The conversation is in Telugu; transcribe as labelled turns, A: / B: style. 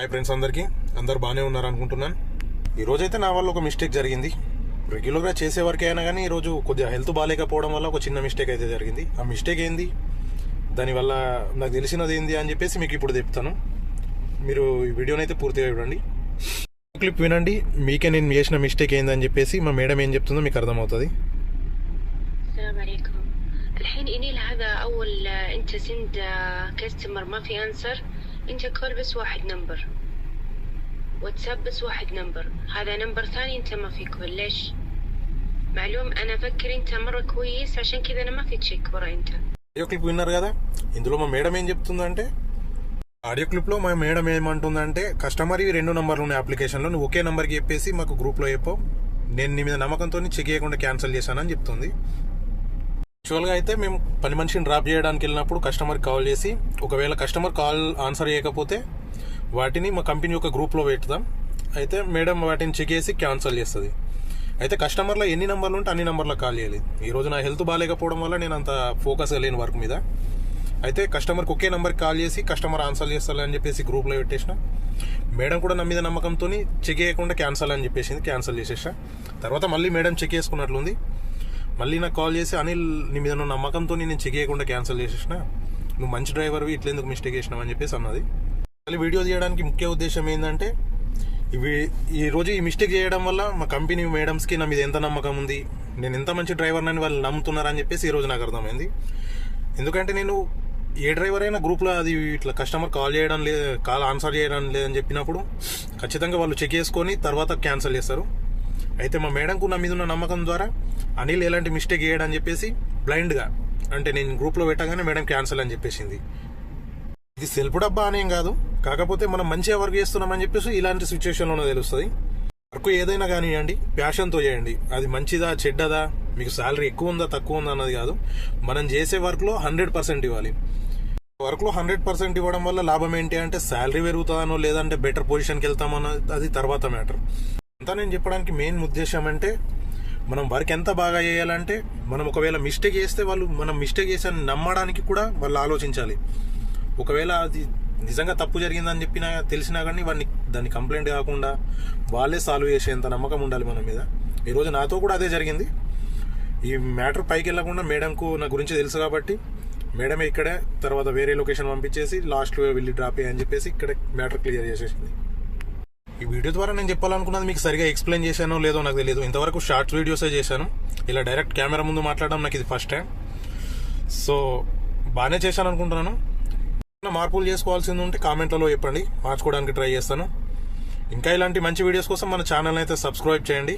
A: హాయ్ ఫ్రెండ్స్ అందరికీ అందరు బాగానే ఉన్నారు అనుకుంటున్నాను ఈ రోజైతే నా వల్ల ఒక మిస్టేక్ జరిగింది రెగ్యులర్గా చేసే వరకే అయినా కానీ ఈరోజు కొద్దిగా హెల్త్ బాగాలేకపోవడం వల్ల ఒక చిన్న మిస్టేక్ అయితే జరిగింది ఆ మిస్టేక్ ఏంది దానివల్ల నాకు తెలిసినది ఏంది అని చెప్పేసి మీకు ఇప్పుడు చెప్తాను మీరు ఈ వీడియోని అయితే పూర్తిగా చూడండి క్లిప్ వినండి మీకే నేను చేసిన మిస్టేక్ ఏందని చెప్పేసి మా మేడం ఏం చెప్తుందో మీకు అర్థమవుతుంది
B: السلام عليكم الحين إنيل هذا أول آه، أنت سند كاستمر ما في أنسر أنت كول بس واحد نمبر واتساب بس واحد نمبر هذا نمبر ثاني أنت ما في كول ليش؟ معلوم أنا أفكر أنت مرة كويس عشان كذا أنا ما في تشيك ورا أنت
A: ఆడియో క్లిప్ విన్నారు కదా ఇందులో మా మేడం ఏం చెప్తుందంటే ఆడియో క్లిప్లో మా మేడం ఏమంటుందంటే కస్టమర్ ఇవి రెండు నంబర్లు ఉన్నాయి అప్లికేషన్లో నువ్వు ఒకే నెంబర్కి చెప్పేసి మాకు గ్రూప్లో చెప్పు నేను నీ మీద నమ్మకంతో చెక్ చేయకుండా క్యాన్సిల్ చేశానని చెప్తుంది యాక్చువల్గా అయితే మేము పని మనిషిని డ్రాప్ చేయడానికి వెళ్ళినప్పుడు కస్టమర్కి కాల్ చేసి ఒకవేళ కస్టమర్ కాల్ ఆన్సర్ చేయకపోతే వాటిని మా కంపెనీ యొక్క గ్రూప్లో పెడతాం అయితే మేడం వాటిని చెక్ చేసి క్యాన్సిల్ చేస్తుంది. అయితే కస్టమర్లో ఎన్ని నెంబర్లు ఉంటే అన్ని నెంబర్లో కాల్ చేయాలి. ఈరోజు నా హెల్త్ బాగాలేకపోవడం వల్ల నేను అంత ఫోకస్ లేని వర్క్ మీద. అయితే కస్టమర్కి ఒకే నెంబర్కి కాల్ చేసి కస్టమర్ ఆన్సర్ చేస్తారు అని చెప్పేసి గ్రూప్లో పెట్టేసిన. మేడం కూడా నా మీద నమ్మకంతో చెక్ చేయకుండా క్యాన్సల్ అని చెప్పేసింది క్యాన్సల్ చేసేసా. తర్వాత మళ్ళీ మేడం చెక్ చేసుకున్నట్లుంది. మళ్ళీ నాకు కాల్ చేసి అనిల్ నీ మీద నువ్వు నమ్మకంతో నేను చెక్ చేయకుండా క్యాన్సిల్ చేసేసిన. నువ్వు మంచి డ్రైవర్వి ఇట్లెందుకు మిస్టేక్ చేసినావు అని చెప్పేసి అన్నది. మళ్ళీ వీడియో తీయడానికి ముఖ్య ఉద్దేశం ఏంటంటే ఇవి ఈ ఈ మిస్టేక్ చేయడం వల్ల మా కంపెనీ మేడమ్స్కి నా మీద ఎంత నమ్మకం ఉంది నేను ఎంత మంచి డ్రైవర్నని వాళ్ళు నమ్ముతున్నారని చెప్పేసి ఈ రోజు నాకు అర్థమైంది. ఎందుకంటే నేను ఏ డ్రైవర్ అయినా గ్రూప్లో అది ఇట్లా కస్టమర్ కాల్ చేయడం లేదు కాల్ ఆన్సర్ చేయడం లేదని చెప్పినప్పుడు ఖచ్చితంగా వాళ్ళు చెక్ చేసుకొని తర్వాత క్యాన్సిల్ చేస్తారు. అయితే మా మేడంకు నా మీద ఉన్న నమ్మకం ద్వారా అనిల్ ఎలాంటి మిస్టేక్ చేయడని చెప్పేసి బ్లైండ్గా అంటే నేను గ్రూప్లో పెట్టగానే మేడం క్యాన్సిల్ అని చెప్పేసింది. ఇది సెల్ఫ్ డబ్బా అనేం కాదు. కాకపోతే మనం మంచిగా వర్క్ చేస్తున్నామని చెప్పేసి ఇలాంటి సిచ్యువేషన్లోనే తెలుస్తుంది. వర్క్ ఏదైనా కానివ్వండి ప్యాషన్తో చేయండి. అది మంచిదా చెడ్డదా? మీకు శాలరీ ఎక్కువ ఉందా తక్కువ ఉందా అన్నది కాదు. మనం చేసే వర్క్లో హండ్రెడ్ పర్సెంట్ ఇవ్వాలి. వర్క్లో హండ్రెడ్ పర్సెంట్ ఇవ్వడం వల్ల లాభం ఏంటి అంటే శాలరీ పెరుగుతుందనో లేదంటే బెటర్ పొజిషన్కి వెళ్తామన్నది అది తర్వాత మ్యాటర్ అంతా నేను చెప్పడానికి మెయిన్ ఉద్దేశం అంటే మనం వర్క్ ఎంత బాగా చేయాలంటే మనం ఒకవేళ మిస్టేక్ చేస్తే వాళ్ళు మనం మిస్టేక్ చేసాను నమ్మడానికి కూడా వాళ్ళు ఆలోచించాలి. ఒకవేళ అది నిజంగా తప్పు జరిగిందని చెప్పినా తెలిసినా కానీ వాడిని దాన్ని కంప్లైంట్ కాకుండా వాళ్ళే సాల్వ్ చేసేంత నమ్మకం ఉండాలి మన మీద. ఈరోజు నాతో కూడా అదే జరిగింది. ఈ మ్యాటర్ పైకి వెళ్ళకుండా మేడంకు నా గురించి తెలుసు కాబట్టి మేడమే ఇక్కడే తర్వాత వేరే లొకేషన్ పంపించేసి లాస్ట్లో వెళ్ళి డ్రాప్ అని చెప్పేసి ఇక్కడ మ్యాటర్ క్లియర్ చేసేసింది. ఈ వీడియో ద్వారా నేను చెప్పాలనుకున్నది మీకు సరిగా ఎక్స్ప్లెయిన్ చేశానో లేదో నాకు తెలియదు ఇంతవరకు షార్ట్స్ వీడియోసే చేశాను. ఇలా డైరెక్ట్ కెమెరా ముందు మాట్లాడడం నాకు ఇది ఫస్ట్ టైం సో బాగానే చేశాను అనుకుంటున్నాను ఏమైనా మార్పులు చేసుకోవాల్సింది ఉంటే కామెంట్లలో చెప్పండి. మార్చుకోవడానికి ట్రై చేస్తాను. ఇంకా ఇలాంటి మంచి వీడియోస్ కోసం మన ఛానల్ అయితే సబ్స్క్రైబ్ చేయండి.